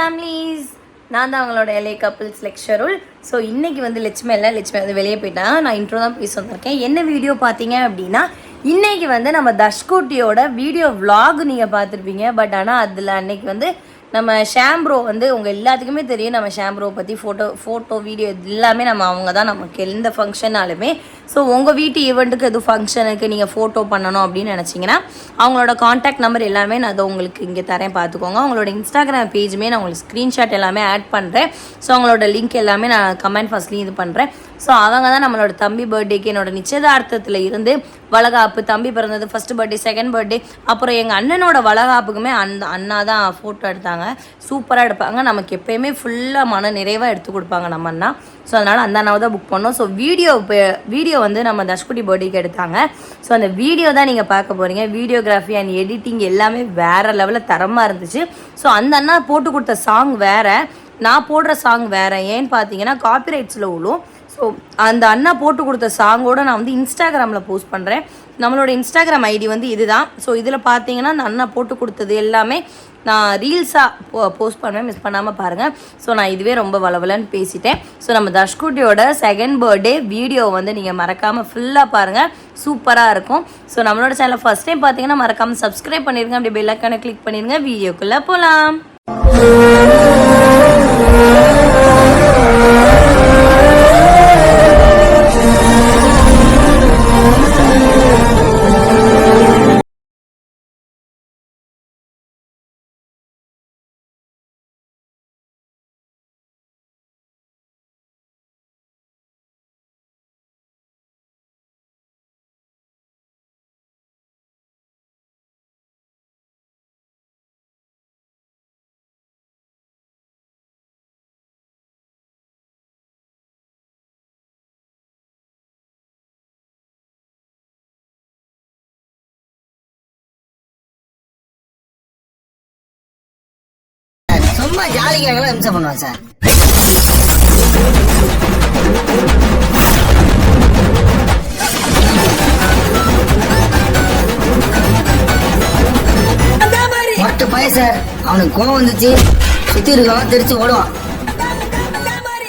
Families நான் தான் அவங்களோட எல்ஏ கப்பிள்ஸ் லெக்சருள் ஸோ இன்றைக்கி வந்து லட்சுமி இல்லை லட்சுமி வந்து வெளியே போயிட்டேன் நான் இன்ட்ரோ தான் பேச வந்திருக்கேன். என்ன வீடியோ பார்த்தீங்க அப்படின்னா இன்றைக்கி வந்து நம்ம தஷ்கூட்டியோட வீடியோ vlog நீங்கள் பார்த்துருப்பீங்க. பட் ஆனால் அதில் அன்னைக்கு வந்து நம்ம ஷாம்ப்ரோ வந்து உங்கள் எல்லாத்துக்குமே தெரியும். நம்ம ஷாம்ப்ரோ பற்றி ஃபோட்டோ ஃபோட்டோ வீடியோ எல்லாமே நம்ம அவங்க தான். நமக்கு எந்த ஃபங்க்ஷனாலுமே ஸோ உங்கள் வீட்டு ஈவெண்ட்டுக்கு எதுவும் ஃபங்க்ஷனுக்கு நீங்கள் ஃபோட்டோ பண்ணணும் அப்படின்னு நினச்சிங்கன்னா அவங்களோட காண்டாக்ட் நம்பர் எல்லாமே நான் அதை உங்களுக்கு இங்கே தரேன். பார்த்துக்கோங்க. அவங்களோட இன்ஸ்டாகிராம் பேஜுமே நான் உங்களுக்கு ஸ்க்ரீன்ஷாட் எல்லாமே ஆட் பண்ணுறேன் ஸோ அவங்களோட லிங்க் எல்லாமே நான் கமெண்ட் ஃபர்ஸ்ட்லேயும் இது பண்ணுறேன் ஸோ அவங்க தான் நம்மளோட தம்பி பர்த்டேக்கு என்னோட நிச்சயதார்த்தத்தில் இருந்து வளகாப்பு. தம்பி பிறந்தது ஃபர்ஸ்ட் பர்த்டே செகண்ட் பர்த்டே அப்புறம் எங்கள் அண்ணனோட வளகாப்புக்குமே அந்த அண்ணா தான் ஃபோட்டோ எடுத்தாங்க சூப்பராக எடுப்பாங்க. நமக்கு எப்பயுமே ஃபுல்லாக மன நிறைவாக எடுத்து கொடுப்பாங்க நம்ம அண்ணா. ஸோ அதனால் அந்த அண்ணாவை தான் புக் பண்ணோம். ஸோ வீடியோ வீடியோ வந்து நம்ம தஷ்குட்டி பர்த்டேக்கு எடுத்தாங்க. ஸோ அந்த வீடியோ தான் நீங்கள் பார்க்க போகிறீங்க வீடியோகிராஃபி அண்ட் எடிட்டிங் எல்லாமே வேறு லெவலில் தரமாக இருந்துச்சு. ஸோ அந்த அண்ணா போட்டு கொடுத்த சாங் வேறு. நான் போடுற சாங் வேறு. ஏன்னு பார்த்தீங்கன்னா காப்பிரைட்ஸில் விழும் ஸோ அந்த அண்ணா போட்டு கொடுத்த சாங்கோட நான் வந்து இன்ஸ்டாகிராமில் போஸ்ட் பண்ணுறேன் நம்மளோட இன்ஸ்டாகிராம் ஐடி வந்து இதுதான். ஸோ இதில் பார்த்தீங்கன்னா அந்த அண்ணா போட்டு கொடுத்தது எல்லாமே நான் ரீல்ஸாக போஸ்ட் பண்ணுவேன். மிஸ் பண்ணாமல் பாருங்கள் ஸோ நான் இதுவே ரொம்ப வளவலன்னு பேசிட்டேன். ஸோ நம்ம தஷ்குட்டியோட செகண்ட் பர்த்டே வீடியோ வந்து நீங்கள் மறக்காமல் ஃபுல்லாக பாருங்கள் சூப்பராக இருக்கும். ஸோ நம்மளோட சேனலை ஃபஸ்ட் டைம் பார்த்தீங்கன்னா மறக்காமல் சப்ஸ்கிரைப் பண்ணிடுங்க அப்படி பெல்லைக்கான கிளிக் பண்ணிடுங்க வீடியோக்குள்ளே போகலாம் சும்மா ஜாலிக்காக இம்சை பண்ணுவான் சார். மொட்டை சார். அவனுக்கு கோவம் வந்துச்சு. சுத்தி இருக்கவன் தெரிச்சு ஓடுவான்.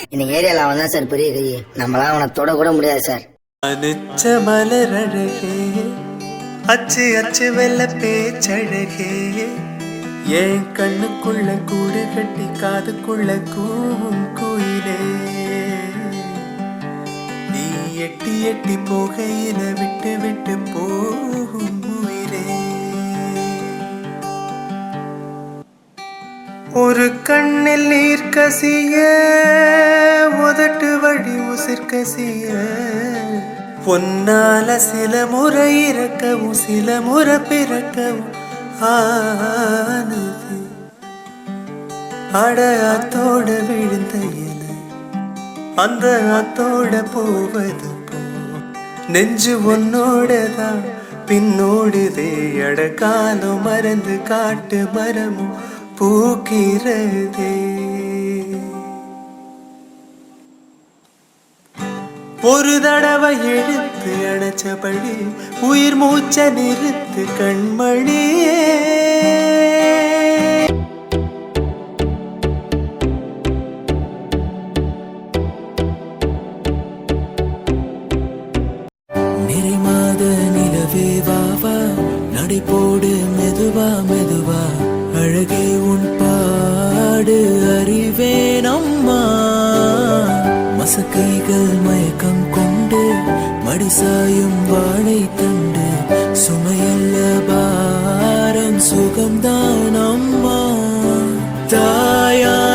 இன்னைக்கு ஏரியால அவன் தான் சார் பெரிய கை நம்மளாம் அவனை தொட கூட முடியாது சார். அனுச்ச மலரழகே அச்சு அச்சு வெள்ள பேச்சழகே. ஏன் கண்ணுக்குள்ள கூடு கட்டி காதுக்குள்ள கூவும் குயிலே. நீ எட்டி எட்டி போகையில விட்டு விட்டு போகும் உயிரே ஒரு கண்ணில் நீர் கசிய உதட்டு வழி உசிர்கசிய பொன்னால சில முறை இறக்கவும் சில முறை பிறக்கவும் ஆனது அட விழுந்த இலை அந்த அத்தோட போவது போ நெஞ்சு உன்னோடதான் பின்னோடுதே அடக்காலும் மறந்து காட்டு மரமும் பூக்கிறதே. ஒரு தடவை எழுத்து அணைச்சபடி உயிர் மூச்ச நிறுத்து கண்மணியே. கைகள் மயக்கம் கொண்டு மடிசாயும் வாழை தண்டு. சுமையல்ல பாரம் சுகம்தான் அம்மா. தாயா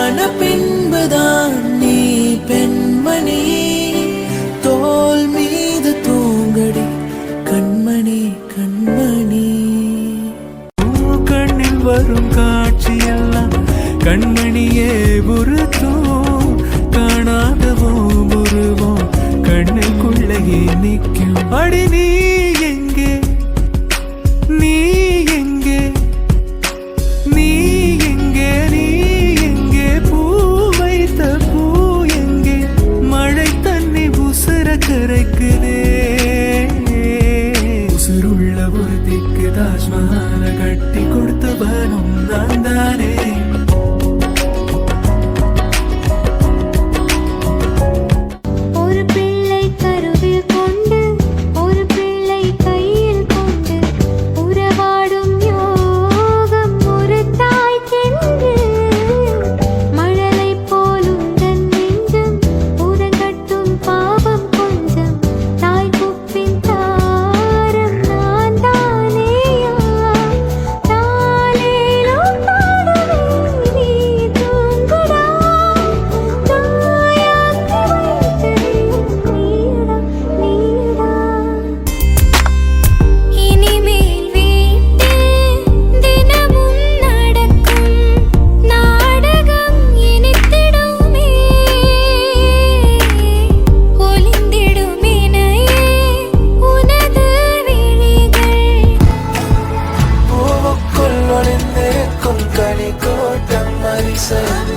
அதிசயம்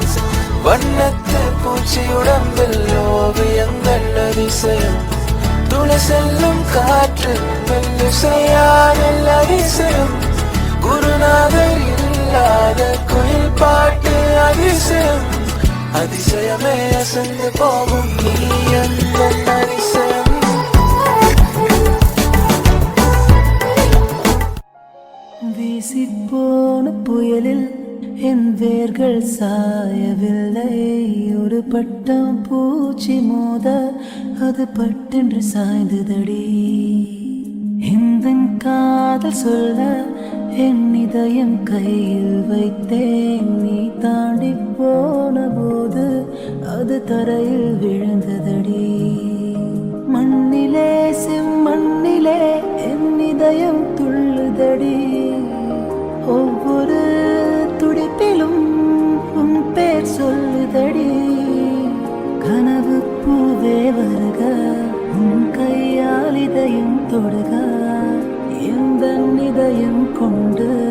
வண்ணத்து பூச்சி உடம்பில் ஓவியங்கள் அதிசயம் துளை செல்லும் காற்று மெல்லிசையானல் அதிசயம் குருநாதர் இல்லாத குயில் பாட்டு அதிசயம் அதிசயமே அசந்து போகும் நீ அந்த அதிசயம் வீசிப்போன புயலில் என் வேர்கள் சாயவில்லை. ஒரு பட்டம் பூச்சி மோத அது பட்டென்று சாய்ந்ததடி. இந்த காதல் சொல்ல என் இதயம் கையில் வைத்தேன். நீ தாண்டி போன போது அது தரையில் விழுந்ததடி. மண்ணிலே செம்மண்ணிலே என் இதயம் துள்ளுதடி. இதயம்